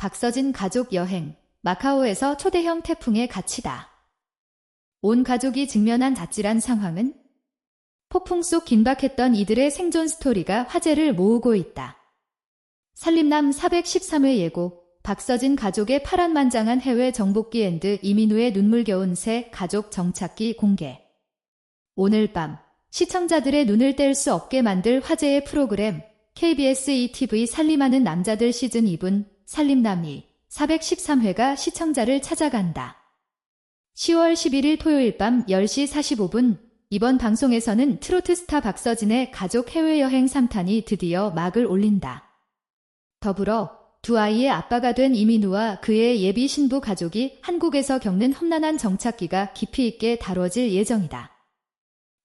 박서진 가족 여행, 마카오에서 초대형 태풍에 갇히다. 온 가족이 직면한 아찔한 상황은 폭풍 속 긴박했던 이들의 생존 스토리가 화제를 모으고 있다. 산림남 413회 예고, 박서진 가족의 파란만장한 해외 정복기 앤드 이민우의 눈물겨운 새 가족 정착기 공개. 오늘 밤 시청자들의 눈을 뗄 수 없게 만들 화제의 프로그램 KBS ETV 살림하는 남자들 시즌 2분 살림남이 413회가 시청자를 찾아간다. 10월 11일 토요일 밤 10시 45분 이번 방송에서는 트로트 스타 박서진의 가족 해외여행 3탄이 드디어 막을 올린다. 더불어 두 아이의 아빠가 된 이민우와 그의 예비 신부 가족이 한국에서 겪는 험난한 정착기가 깊이 있게 다뤄질 예정이다.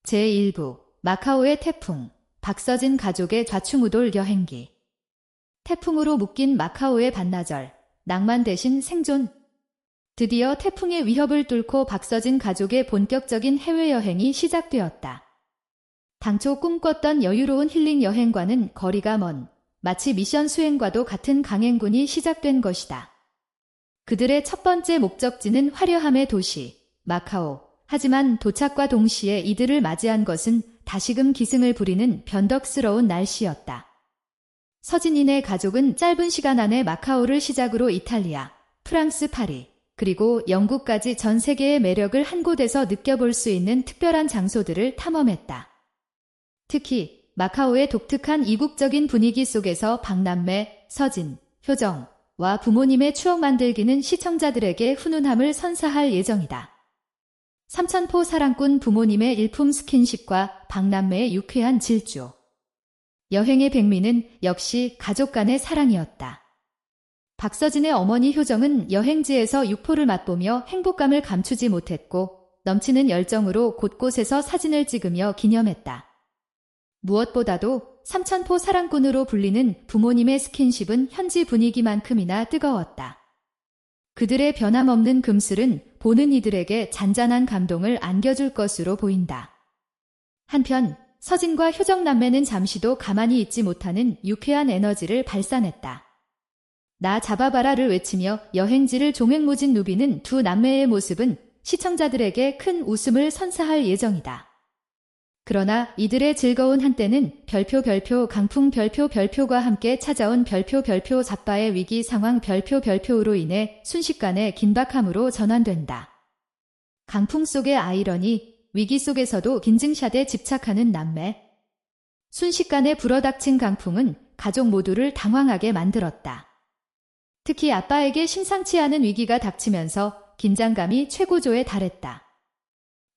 제1부 마카오의 태풍 박서진 가족의 좌충우돌 여행기 태풍으로 묶인 마카오의 반나절 낭만 대신 생존 드디어 태풍의 위협을 뚫고 박서진 가족의 본격적인 해외여행이 시작되었다. 당초 꿈꿨던 여유로운 힐링 여행과는 거리가 먼 마치 미션 수행과도 같은 강행군이 시작된 것이다. 그들의 첫 번째 목적지는 화려함의 도시, 마카오. 하지만 도착과 동시에 이들을 맞이한 것은 다시금 기승을 부리는 변덕스러운 날씨였다. 서진인의 가족은 짧은 시간 안에 마카오를 시작으로 이탈리아, 프랑스 파리, 그리고 영국까지 전 세계의 매력을 한 곳에서 느껴볼 수 있는 특별한 장소들을 탐험했다. 특히 마카오의 독특한 이국적인 분위기 속에서 박남매, 서진, 효정과 부모님의 추억 만들기는 시청자들에게 훈훈함을 선사할 예정이다. 삼천포 사랑꾼 부모님의 일품 스킨십과 박남매의 유쾌한 질주. 여행의 백미는 역시 가족 간의 사랑이었다. 박서진의 어머니 효정은 여행지에서 육포를 맛보며 행복감을 감추지 못했고 넘치는 열정으로 곳곳에서 사진을 찍으며 기념했다. 무엇보다도 삼천포 사랑꾼으로 불리는 부모님의 스킨십은 현지 분위기만큼이나 뜨거웠다. 그들의 변함없는 금슬은 보는 이들에게 잔잔한 감동을 안겨줄 것으로 보인다. 한편 서진과 효정 남매는 잠시도 가만히 있지 못하는 유쾌한 에너지를 발산했다. 나 잡아봐라를 외치며 여행지를 종횡무진 누비는 두 남매의 모습은 시청자들에게 큰 웃음을 선사할 예정이다. 그러나 이들의 즐거운 한때는 별표 별표 강풍 별표 별표가 함께 찾아온 별표 별표 잡바의 위기 상황 별표 별표로 인해 순식간에 긴박함으로 전환된다. 강풍 속의 아이러니, 위기 속에서도 긴증샷에 집착하는 남매. 순식간에 불어닥친 강풍은 가족 모두를 당황하게 만들었다. 특히 아빠에게 심상치 않은 위기가 닥치면서 긴장감이 최고조에 달했다.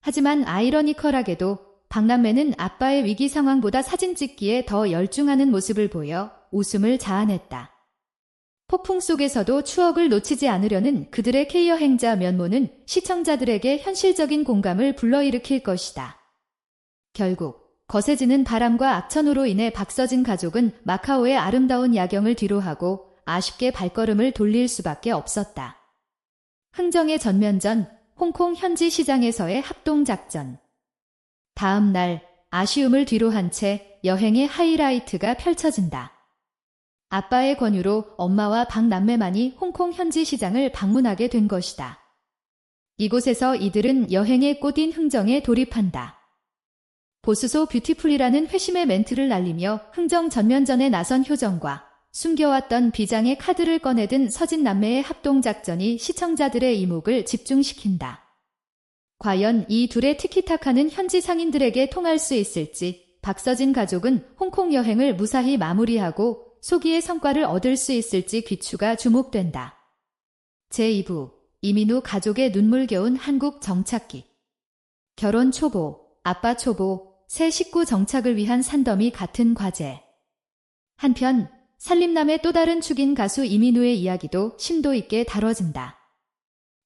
하지만 아이러니컬하게도 박남매는 아빠의 위기 상황보다 사진 찍기에 더 열중하는 모습을 보여 웃음을 자아냈다. 폭풍 속에서도 추억을 놓치지 않으려는 그들의 K여행자 면모는 시청자들에게 현실적인 공감을 불러일으킬 것이다. 결국 거세지는 바람과 악천후로 인해 박서진 가족은 마카오의 아름다운 야경을 뒤로하고 아쉽게 발걸음을 돌릴 수밖에 없었다. 흥정의 전면전, 홍콩 현지 시장에서의 합동작전. 다음 날 아쉬움을 뒤로한 채 여행의 하이라이트가 펼쳐진다. 아빠의 권유로 엄마와 박남매만이 홍콩 현지 시장을 방문하게 된 것이다. 이곳에서 이들은 여행의 꽃인 흥정에 돌입한다. 보스소 뷰티풀이라는 회심의 멘트를 날리며 흥정 전면전에 나선 효정과 숨겨왔던 비장의 카드를 꺼내든 서진 남매의 합동작전이 시청자들의 이목을 집중시킨다. 과연 이 둘의 티키타카는 현지 상인들에게 통할 수 있을지 박서진 가족은 홍콩 여행을 무사히 마무리하고 소기의 성과를 얻을 수 있을지 귀추가 주목된다. 제2부 이민우 가족의 눈물겨운 한국 정착기 결혼 초보, 아빠 초보, 새 식구 정착을 위한 산더미 같은 과제 한편 살림남의 또 다른 축인 가수 이민우의 이야기도 심도 있게 다뤄진다.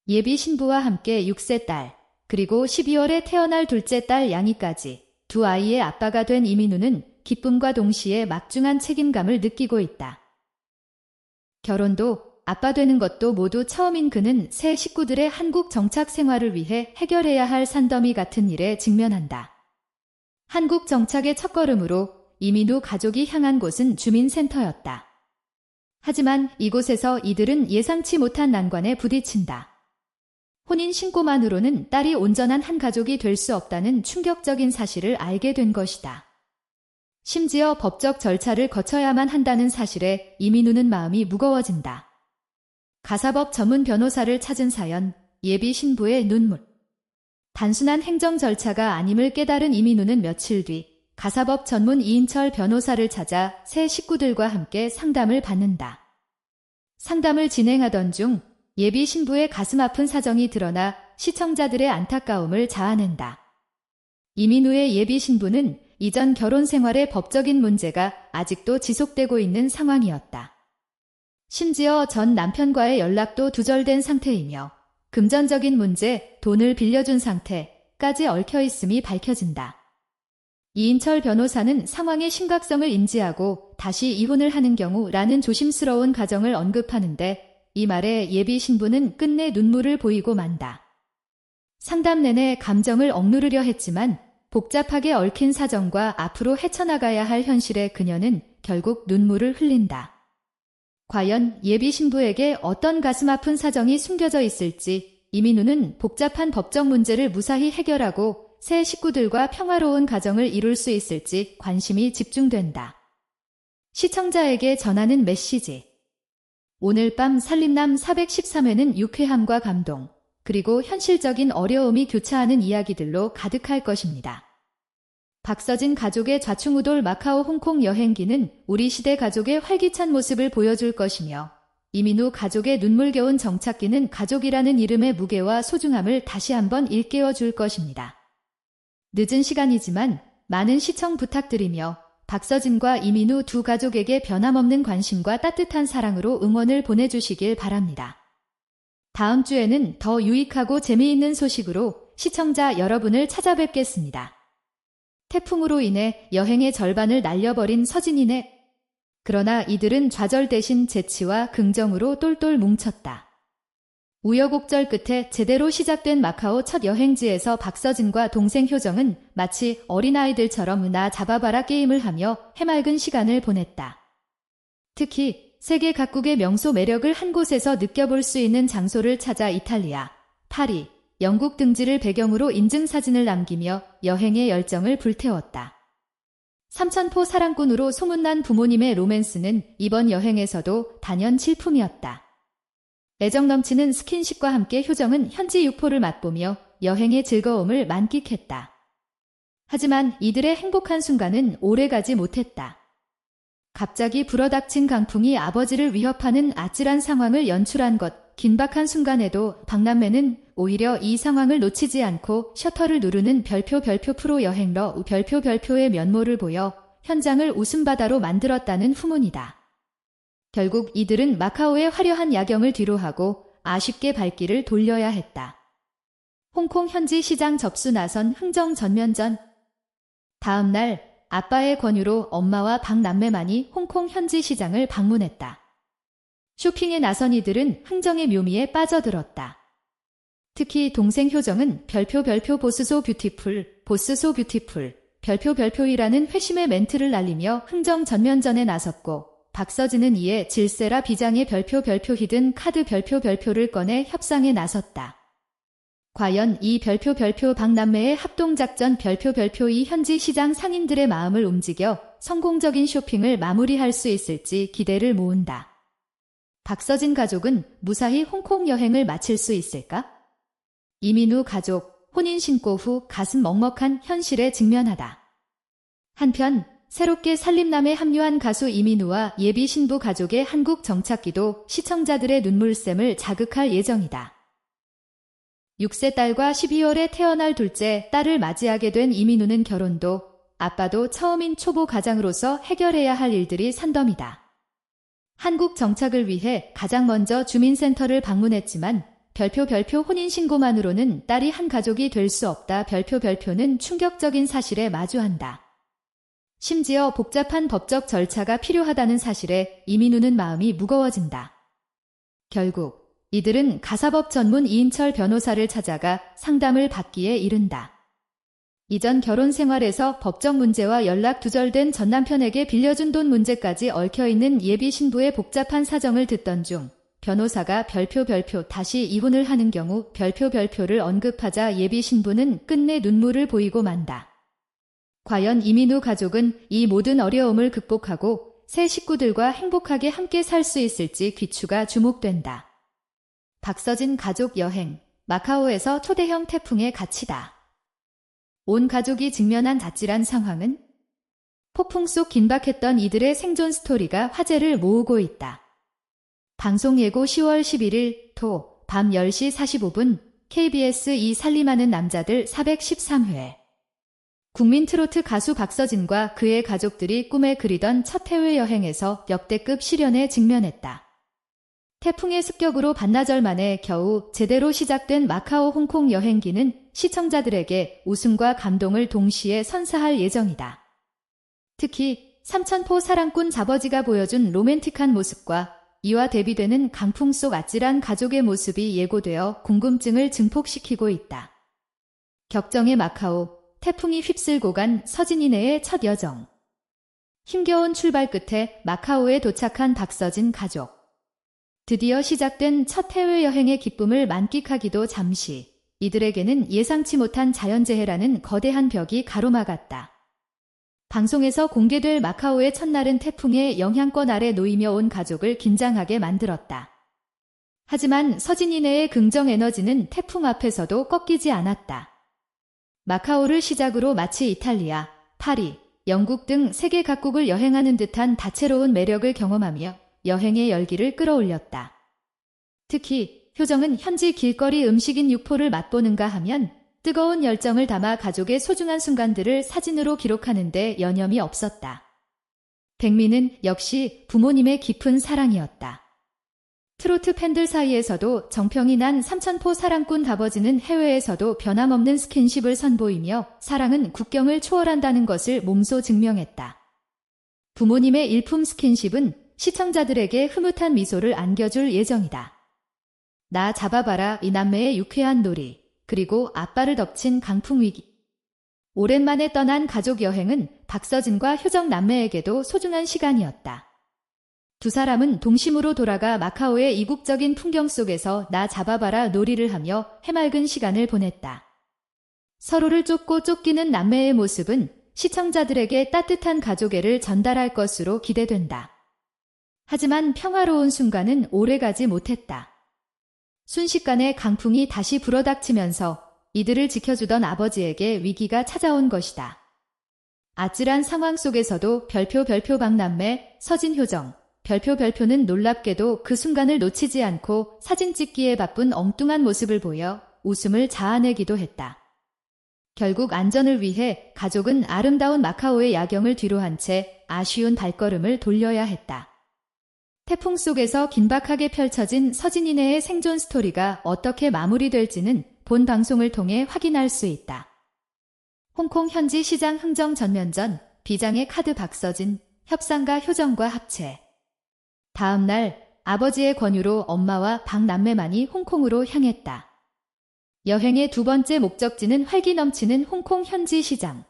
예비 신부와 함께 6세 딸, 그리고 12월에 태어날 둘째 딸 양이까지 두 아이의 아빠가 된 이민우는 기쁨과 동시에 막중한 책임감을 느끼고 있다. 결혼도 아빠 되는 것도 모두 처음인 그는 새 식구들의 한국 정착 생활을 위해 해결해야 할 산더미 같은 일에 직면한다. 한국 정착의 첫걸음으로 이민우 가족이 향한 곳은 주민센터였다. 하지만 이곳에서 이들은 예상치 못한 난관에 부딪힌다. 혼인 신고만으로는 딸이 온전한 한 가족이 될 수 없다는 충격적인 사실을 알게 된 것이다. 심지어 법적 절차를 거쳐야만 한다는 사실에 이민우는 마음이 무거워진다. 가사법 전문 변호사를 찾은 사연, 예비 신부의 눈물. 단순한 행정 절차가 아님을 깨달은 이민우는 며칠 뒤 가사법 전문 이인철 변호사를 찾아 새 식구들과 함께 상담을 받는다. 상담을 진행하던 중 예비 신부의 가슴 아픈 사정이 드러나 시청자들의 안타까움을 자아낸다. 이민우의 예비 신부는 이전 결혼 생활의 법적인 문제가 아직도 지속되고 있는 상황이었다. 심지어 전 남편과의 연락도 두절된 상태이며 금전적인 문제, 돈을 빌려준 상태까지 얽혀 있음이 밝혀진다. 이인철 변호사는 상황의 심각성을 인지하고 다시 이혼을 하는 경우라는 조심스러운 가정을 언급하는데 이 말에 예비 신부는 끝내 눈물을 보이고 만다. 상담 내내 감정을 억누르려 했지만 복잡하게 얽힌 사정과 앞으로 헤쳐나가야 할 현실에 그녀는 결국 눈물을 흘린다. 과연 예비 신부에게 어떤 가슴 아픈 사정이 숨겨져 있을지 이민우는 복잡한 법적 문제를 무사히 해결하고 새 식구들과 평화로운 가정을 이룰 수 있을지 관심이 집중된다. 시청자에게 전하는 메시지. 오늘 밤 살림남 413회는 유쾌함과 감동, 그리고 현실적인 어려움이 교차하는 이야기들로 가득할 것입니다. 박서진 가족의 좌충우돌 마카오 홍콩 여행기는 우리 시대 가족의 활기찬 모습을 보여줄 것이며 이민우 가족의 눈물겨운 정착기는 가족이라는 이름의 무게와 소중함을 다시 한번 일깨워 줄 것입니다. 늦은 시간이지만 많은 시청 부탁드리며 박서진과 이민우 두 가족에게 변함없는 관심과 따뜻한 사랑으로 응원을 보내주시길 바랍니다. 다음 주에는 더 유익하고 재미있는 소식으로 시청자 여러분을 찾아뵙겠습니다. 태풍으로 인해 여행의 절반을 날려버린 서진이네. 그러나 이들은 좌절 대신 재치와 긍정으로 똘똘 뭉쳤다. 우여곡절 끝에 제대로 시작된 마카오 첫 여행지에서 박서진과 동생 효정은 마치 어린아이들처럼 나 잡아봐라 게임을 하며 해맑은 시간을 보냈다. 특히 세계 각국의 명소 매력을 한 곳에서 느껴볼 수 있는 장소를 찾아 이탈리아, 파리, 영국 등지를 배경으로 인증사진을 남기며 여행의 열정을 불태웠다. 삼천포 사랑꾼으로 소문난 부모님의 로맨스는 이번 여행에서도 단연 실품이었다. 애정 넘치는 스킨십과 함께 효정은 현지 육포를 맛보며 여행의 즐거움을 만끽했다. 하지만 이들의 행복한 순간은 오래가지 못했다. 갑자기 불어닥친 강풍이 아버지를 위협하는 아찔한 상황을 연출한 것, 긴박한 순간에도 박남매는 오히려 이 상황을 놓치지 않고 셔터를 누르는 별표 별표 프로 여행러 별표 별표의 면모를 보여 현장을 웃음바다로 만들었다는 후문이다. 결국 이들은 마카오의 화려한 야경을 뒤로하고 아쉽게 발길을 돌려야 했다. 홍콩 현지 시장 접수 나선 흥정 전면전. 다음 날 아빠의 권유로 엄마와 박남매만이 홍콩 현지 시장을 방문했다. 쇼핑에 나선 이들은 흥정의 묘미에 빠져들었다. 특히 동생 효정은 별표 별표 보스소 뷰티풀, 보스소 뷰티풀, 별표 별표이라는 회심의 멘트를 날리며 흥정 전면전에 나섰고 박서진은 이에 질세라 비장의 별표 별표 히든 카드 별표 별표를 꺼내 협상에 나섰다. 과연 이 별표 별표 박남매의 합동작전 별표 별표이 현지 시장 상인들의 마음을 움직여 성공적인 쇼핑을 마무리할 수 있을지 기대를 모은다. 박서진 가족은 무사히 홍콩 여행을 마칠 수 있을까? 이민우 가족, 혼인 신고 후 가슴 먹먹한 현실에 직면하다. 한편 새롭게 살림남에 합류한 가수 이민우와 예비 신부 가족의 한국 정착기도 시청자들의 눈물샘을 자극할 예정이다. 6세 딸과 12월에 태어날 둘째 딸을 맞이하게 된 이민우는 결혼도 아빠도 처음인 초보 가장으로서 해결해야 할 일들이 산더미다. 한국 정착을 위해 가장 먼저 주민센터를 방문했지만 별표 별표 혼인신고만으로는 딸이 한 가족이 될 수 없다 별표 별표는 충격적인 사실에 마주한다. 심지어 복잡한 법적 절차가 필요하다는 사실에 이민우는 마음이 무거워진다. 결국 이들은 가사법 전문 이인철 변호사를 찾아가 상담을 받기에 이른다. 이전 결혼 생활에서 법적 문제와 연락 두절된 전 남편에게 빌려준 돈 문제까지 얽혀있는 예비 신부의 복잡한 사정을 듣던 중 변호사가 별표 별표 다시 이혼을 하는 경우 별표 별표를 언급하자 예비 신부는 끝내 눈물을 보이고 만다. 과연 이민우 가족은 이 모든 어려움을 극복하고 새 식구들과 행복하게 함께 살 수 있을지 귀추가 주목된다. 박서진 가족 여행, 마카오에서 초대형 태풍에 갇히다. 온 가족이 직면한 다찔한 상황은 폭풍 속 긴박했던 이들의 생존 스토리가 화제를 모으고 있다. 방송 예고 10월 11일 토 밤 10시 45분 KBS 이 살림하는 남자들 413회 국민 트로트 가수 박서진과 그의 가족들이 꿈에 그리던 첫 해외 여행에서 역대급 시련에 직면했다. 태풍의 습격으로 반나절 만에 겨우 제대로 시작된 마카오 홍콩 여행기는 시청자들에게 웃음과 감동을 동시에 선사할 예정이다. 특히 삼천포 사랑꾼 자버지가 보여준 로맨틱한 모습과 이와 대비되는 강풍 속 아찔한 가족의 모습이 예고되어 궁금증을 증폭시키고 있다. 격정의 마카오, 태풍이 휩쓸고 간 서진이네의 첫 여정. 힘겨운 출발 끝에 마카오에 도착한 박서진 가족. 드디어 시작된 첫 해외여행의 기쁨을 만끽하기도 잠시 이들에게는 예상치 못한 자연재해라는 거대한 벽이 가로막았다. 방송에서 공개될 마카오의 첫날은 태풍의 영향권 아래 놓이며 온 가족을 긴장하게 만들었다. 하지만 서진이네의 긍정 에너지는 태풍 앞에서도 꺾이지 않았다. 마카오를 시작으로 마치 이탈리아, 파리, 영국 등 세계 각국을 여행하는 듯한 다채로운 매력을 경험하며 여행의 열기를 끌어올렸다. 특히 효정은 현지 길거리 음식인 육포를 맛보는가 하면 뜨거운 열정을 담아 가족의 소중한 순간들을 사진으로 기록하는데 여념이 없었다. 백미는 역시 부모님의 깊은 사랑이었다. 트로트 팬들 사이에서도 정평이 난 삼천포 사랑꾼 다버지는 해외에서도 변함없는 스킨십을 선보이며 사랑은 국경을 초월한다는 것을 몸소 증명했다. 부모님의 일품 스킨십은 시청자들에게 흐뭇한 미소를 안겨줄 예정이다. 나 잡아봐라 이 남매의 유쾌한 놀이. 그리고 아빠를 덮친 강풍 위기. 오랜만에 떠난 가족 여행은 박서진과 효정 남매에게도 소중한 시간이었다. 두 사람은 동심으로 돌아가 마카오의 이국적인 풍경 속에서 나 잡아봐라 놀이를 하며 해맑은 시간을 보냈다. 서로를 쫓고 쫓기는 남매의 모습은 시청자들에게 따뜻한 가족애를 전달할 것으로 기대된다. 하지만 평화로운 순간은 오래가지 못했다. 순식간에 강풍이 다시 불어닥치면서 이들을 지켜주던 아버지에게 위기가 찾아온 것이다. 아찔한 상황 속에서도 별표 별표 박남매 서진효정 별표 별표는 놀랍게도 그 순간을 놓치지 않고 사진 찍기에 바쁜 엉뚱한 모습을 보여 웃음을 자아내기도 했다. 결국 안전을 위해 가족은 아름다운 마카오의 야경을 뒤로 한 채 아쉬운 발걸음을 돌려야 했다. 태풍 속에서 긴박하게 펼쳐진 서진이네의 생존 스토리가 어떻게 마무리될지는 본 방송을 통해 확인할 수 있다. 홍콩 현지 시장 흥정 전면전, 비장의 카드 박서진, 협상가 효정과 합체. 다음 날 아버지의 권유로 엄마와 박남매만이 홍콩으로 향했다. 여행의 두 번째 목적지는 활기 넘치는 홍콩 현지 시장.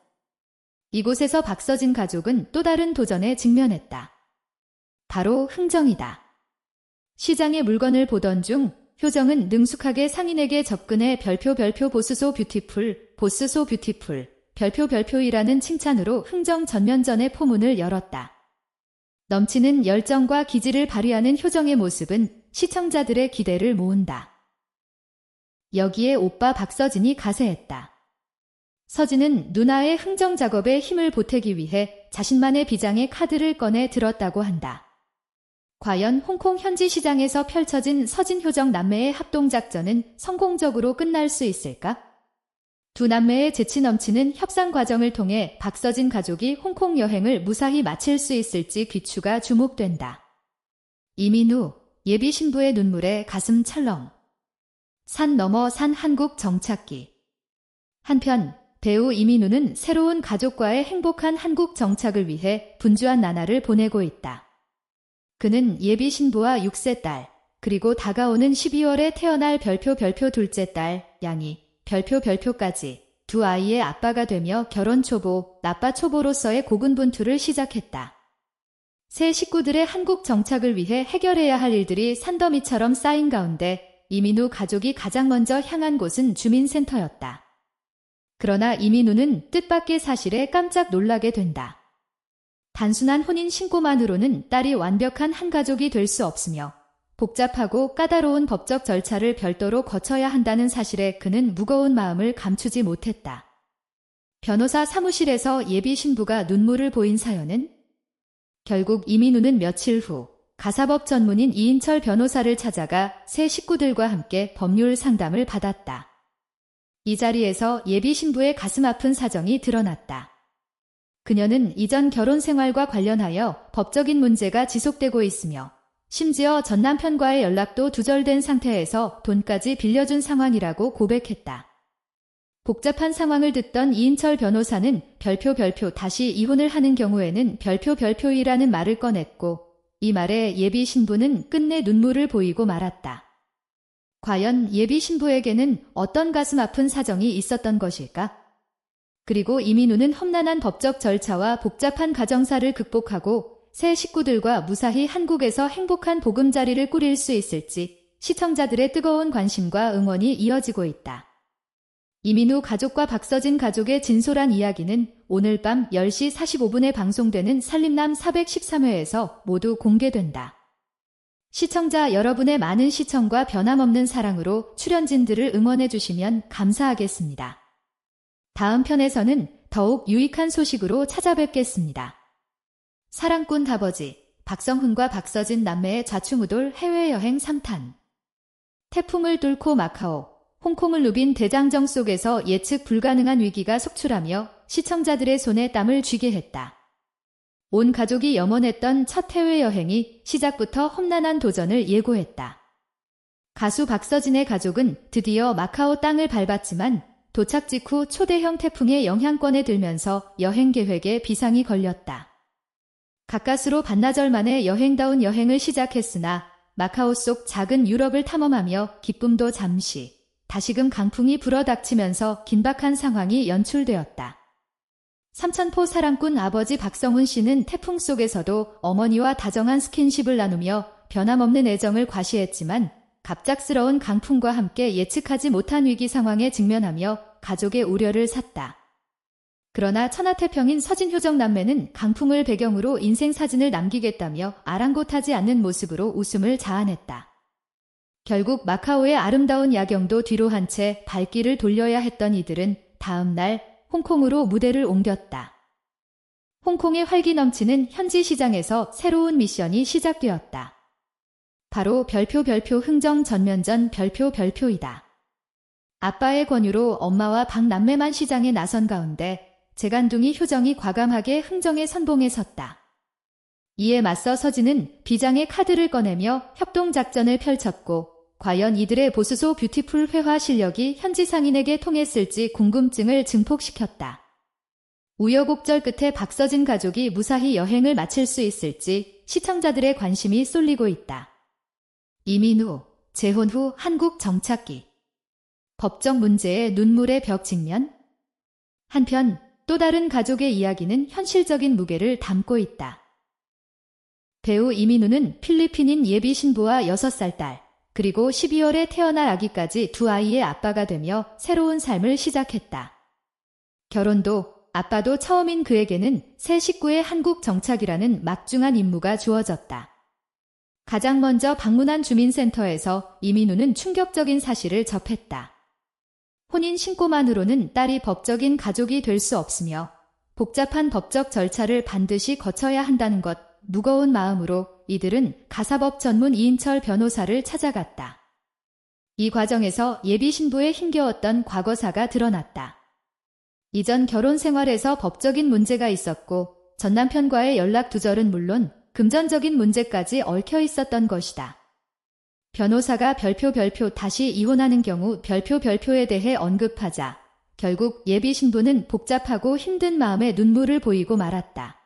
이곳에서 박서진 가족은 또 다른 도전에 직면했다. 바로 흥정이다. 시장의 물건을 보던 중 효정은 능숙하게 상인에게 접근해 별표 별표 보스소 뷰티풀, 보스소 뷰티풀, 별표 별표이라는 칭찬으로 흥정 전면전의 포문을 열었다. 넘치는 열정과 기질을 발휘하는 효정의 모습은 시청자들의 기대를 모은다. 여기에 오빠 박서진이 가세했다. 서진은 누나의 흥정 작업에 힘을 보태기 위해 자신만의 비장의 카드를 꺼내 들었다고 한다. 과연 홍콩 현지 시장에서 펼쳐진 서진효정 남매의 합동작전은 성공적으로 끝날 수 있을까? 두 남매의 재치 넘치는 협상 과정을 통해 박서진 가족이 홍콩 여행을 무사히 마칠 수 있을지 귀추가 주목된다. 이민우, 예비 신부의 눈물에 가슴 철렁. 산 넘어 산 한국 정착기. 한편 배우 이민우는 새로운 가족과의 행복한 한국 정착을 위해 분주한 나날을 보내고 있다. 그는 예비 신부와 6세 딸, 그리고 다가오는 12월에 태어날 별표 별표 둘째 딸, 양이, 별표 별표까지 두 아이의 아빠가 되며 결혼 초보, 나빠 초보로서의 고군분투를 시작했다. 새 식구들의 한국 정착을 위해 해결해야 할 일들이 산더미처럼 쌓인 가운데 이민우 가족이 가장 먼저 향한 곳은 주민센터였다. 그러나 이민우는 뜻밖의 사실에 깜짝 놀라게 된다. 단순한 혼인 신고만으로는 딸이 완벽한 한 가족이 될 수 없으며 복잡하고 까다로운 법적 절차를 별도로 거쳐야 한다는 사실에 그는 무거운 마음을 감추지 못했다. 변호사 사무실에서 예비 신부가 눈물을 보인 사연은 결국 이민우는 며칠 후 가사법 전문인 이인철 변호사를 찾아가 새 식구들과 함께 법률 상담을 받았다. 이 자리에서 예비 신부의 가슴 아픈 사정이 드러났다. 그녀는 이전 결혼 생활과 관련하여 법적인 문제가 지속되고 있으며 심지어 전 남편과의 연락도 두절된 상태에서 돈까지 빌려준 상황이라고 고백했다. 복잡한 상황을 듣던 이인철 변호사는 별표 별표 다시 이혼을 하는 경우에는 별표 별표이라는 말을 꺼냈고 이 말에 예비 신부는 끝내 눈물을 보이고 말았다. 과연 예비 신부에게는 어떤 가슴 아픈 사정이 있었던 것일까? 그리고 이민우는 험난한 법적 절차와 복잡한 가정사를 극복하고 새 식구들과 무사히 한국에서 행복한 보금자리를 꾸릴 수 있을지 시청자들의 뜨거운 관심과 응원이 이어지고 있다. 이민우 가족과 박서진 가족의 진솔한 이야기는 오늘 밤 10시 45분에 방송되는 살림남 413회에서 모두 공개된다. 시청자 여러분의 많은 시청과 변함없는 사랑으로 출연진들을 응원해 주시면 감사하겠습니다. 다음 편에서는 더욱 유익한 소식으로 찾아뵙겠습니다. 사랑꾼 다버지 박성훈과 박서진 남매의 좌충우돌 해외여행 3탄 태풍을 뚫고 마카오, 홍콩을 누빈 대장정 속에서 예측 불가능한 위기가 속출하며 시청자들의 손에 땀을 쥐게 했다. 온 가족이 염원했던 첫 해외여행이 시작부터 험난한 도전을 예고했다. 가수 박서진의 가족은 드디어 마카오 땅을 밟았지만 도착 직후 초대형 태풍의 영향권에 들면서 여행 계획에 비상이 걸렸다. 가까스로 반나절 만에 여행다운 여행을 시작했으나 마카오 속 작은 유럽을 탐험하며 기쁨도 잠시 다시금 강풍이 불어닥치면서 긴박한 상황이 연출되었다. 삼천포 사랑꾼 아버지 박성훈 씨는 태풍 속에서도 어머니와 다정한 스킨십을 나누며 변함없는 애정을 과시했지만 갑작스러운 강풍과 함께 예측하지 못한 위기 상황에 직면하며 가족의 우려를 샀다. 그러나 천하태평인 서진효정 남매는 강풍을 배경으로 인생 사진을 남기겠다며 아랑곳하지 않는 모습으로 웃음을 자아냈다. 결국 마카오의 아름다운 야경도 뒤로 한 채 발길을 돌려야 했던 이들은 다음 날 홍콩으로 무대를 옮겼다. 홍콩의 활기 넘치는 현지 시장에서 새로운 미션이 시작되었다. 바로 별표 별표 흥정 전면전 별표 별표이다. 아빠의 권유로 엄마와 박남매만 시장에 나선 가운데 재간둥이 효정이 과감하게 흥정의 선봉에 섰다. 이에 맞서 서진은 비장의 카드를 꺼내며 협동작전을 펼쳤고 과연 이들의 보수소 뷰티풀 회화 실력이 현지 상인에게 통했을지 궁금증을 증폭시켰다. 우여곡절 끝에 박서진 가족이 무사히 여행을 마칠 수 있을지 시청자들의 관심이 쏠리고 있다. 이민우, 재혼 후 한국 정착기. 법적 문제의 눈물의 벽 직면? 한편 또 다른 가족의 이야기는 현실적인 무게를 담고 있다. 배우 이민우는 필리핀인 예비 신부와 6살 딸, 그리고 12월에 태어날 아기까지 두 아이의 아빠가 되며 새로운 삶을 시작했다. 결혼도 아빠도 처음인 그에게는 새 식구의 한국 정착이라는 막중한 임무가 주어졌다. 가장 먼저 방문한 주민센터에서 이민우는 충격적인 사실을 접했다. 혼인 신고만으로는 딸이 법적인 가족이 될 수 없으며 복잡한 법적 절차를 반드시 거쳐야 한다는 것 무거운 마음으로 이들은 가사법 전문 이인철 변호사를 찾아갔다. 이 과정에서 예비 신부에 힘겨웠던 과거사가 드러났다. 이전 결혼 생활에서 법적인 문제가 있었고 전 남편과의 연락 두절은 물론 금전적인 문제까지 얽혀 있었던 것이다. 변호사가 별표 별표 다시 이혼하는 경우 별표 별표에 대해 언급하자 결국 예비 신부는 복잡하고 힘든 마음에 눈물을 보이고 말았다.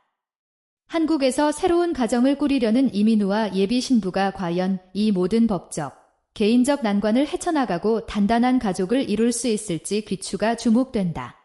한국에서 새로운 가정을 꾸리려는 이민우와 예비 신부가 과연 이 모든 법적, 개인적 난관을 헤쳐나가고 단단한 가족을 이룰 수 있을지 귀추가 주목된다.